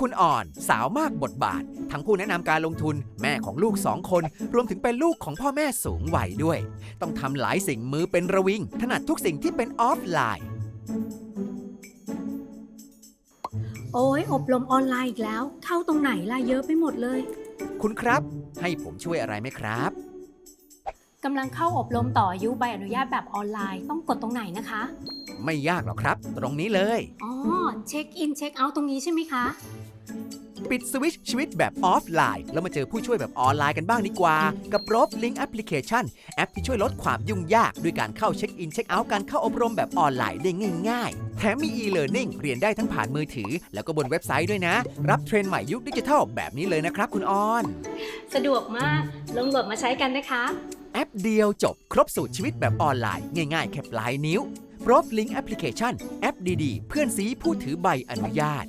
คุณอ่อนสาวมากบทบาท ทั้งผู้แนะนำการลงทุนแม่ของลูกสองคน รวมถึงเป็นลูกของพ่อแม่สูงวัยด้วย ต้องทำหลายสิ่งมือเป็นระวิง ถนัดทุกสิ่งที่เป็นออฟไลน์ โอ้ยอบรมออนไลน์อีกแล้ว เข้าตรงไหนล่ะเยอะไปหมดเลย คุณครับ ให้ผมช่วยอะไรไหมครับ กำลังเข้าอบรมต่ออายุใบอนุญาตแบบออนไลน์ต้องกดตรงไหนนะคะ ไม่ยากหรอกครับ ตรงนี้เลย อ๋อ เช็คอินเช็คเอาท์ตรงนี้ใช่ไหมคะ ปิดสวิตชชีวิตแบบออฟไลน์ แล้วมาเจอผู้ช่วยแบบออนไลน์กันบ้างดีกว่า กับรบลิงก์แอปพลิเคชัน แอปที่ช่วยลดความยุ่งยาก ด้วยการเข้าเช็คอินเช็คเอาท์การเข้าอบรมแบบออนไลน์ได้ง่าย ๆ แถมมี e-learning เรียนได้ทั้งผ่านมือถือ แล้วก็บนเว็บไซต์ด้วยนะ รับเทรนด์ใหม่ยุคดิจิทัลแบบนี้เลยนะครับ คุณออน สะดวกมากลงโหลดมาใช้กันนะคะ แอปเดียวจบครบสูตรชีวิตแบบออนไลน์ง่ายๆ แค่ปลายนิ้วพรบลิงก์แอปพลิเคชัน แอปดีๆ เพื่อนซีผู้ถือใบอนุญาต